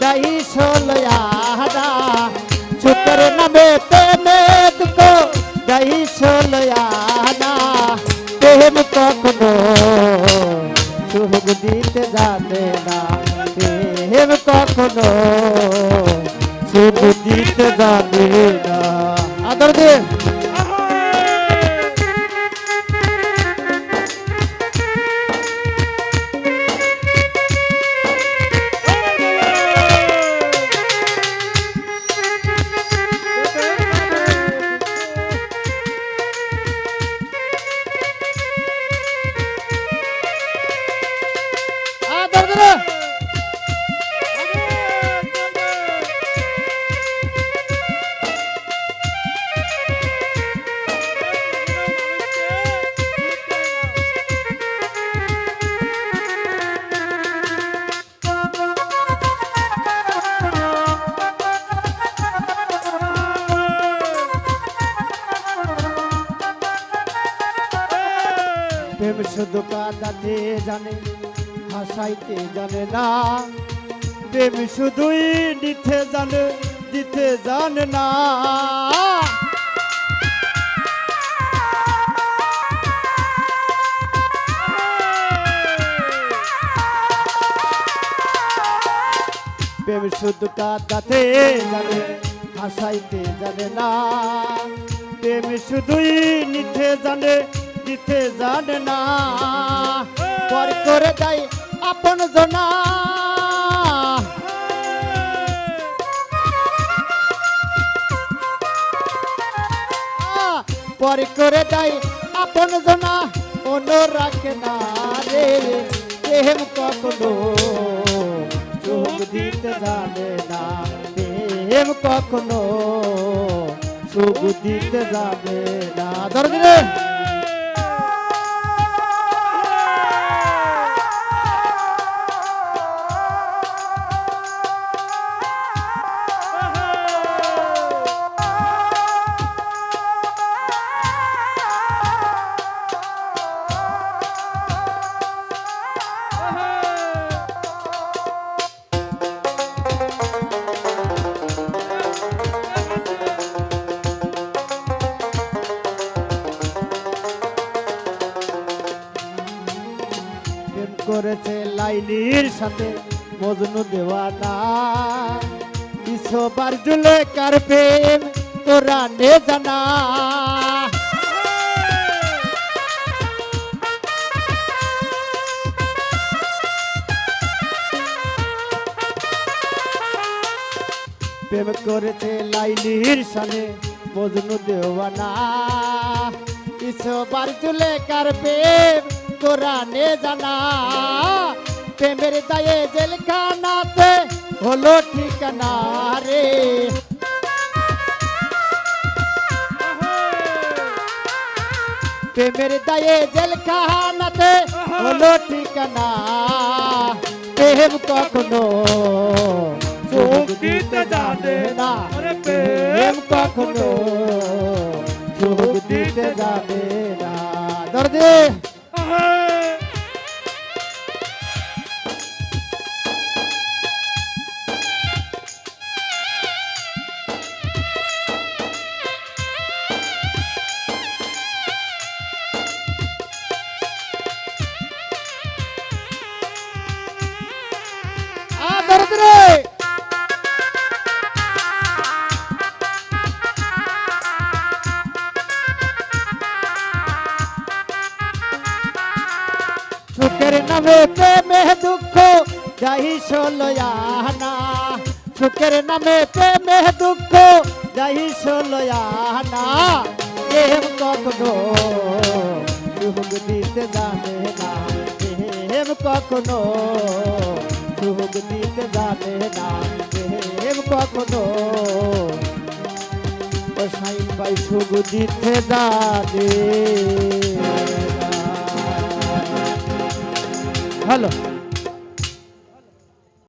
যাই সোলয়ানা সুখের নামে প্রেমে দুঃখ যাই সোলয়ানা প্রেম কখনো সুখ দিতে জানে না প্রেম কখনো সুখ দিতে জানে না আদর প্রেম শুধু কাঁদাতে জানে হাসাইতে জানে না। প্রেম শুধুই নিতে জানে, দিতে জানে না। প্রেম শুধু কাঁদাতে জানে হাসাইতে জানে না। প্রেম শুধুই নিতে জানে দিতে জানে না। পর করে দেয় আপন জনা। পর করে দেয় আপন জনা। অন্য রাখে না রে, প্রেম কখনো। চোখ দিতে জানে না, প্রেম কখনো। সুখ দিতে যাবে না। ধরে প্রেম করেছে লাইলির সাথে, মজনু দেওয়ানা বিশ্ববার জুলে কার প্রেম, তোরা নে জানা। প্রেম করেছে লাইলির সাথে, মজনু দেওয়ানা ইসবার জুলে কার প্রেম কোরআনে জানা প্রেমের দায়ে জেলখানাতে হলো ঠিকানা রে প্রেমের দায়ে জেলখানাতে হলো ঠিকানা প্রেম কখনো সুখ দিতে জানে না আরে প্রেম কখনো সুখ দিতে যাবে না দর্দি নামে প্রেমে দুঃখ, যাই সলয়ানা সুখের নামে প্রেমে দুঃখ, যাই সলয়ানা প্রেম কখনো সুখ দিতে জানে না। প্রেম কখনো সুখ দিতে জানে না। প্রেম কখনো ও সাইন ভাই সুখ দিতে জানে। না হ্যালো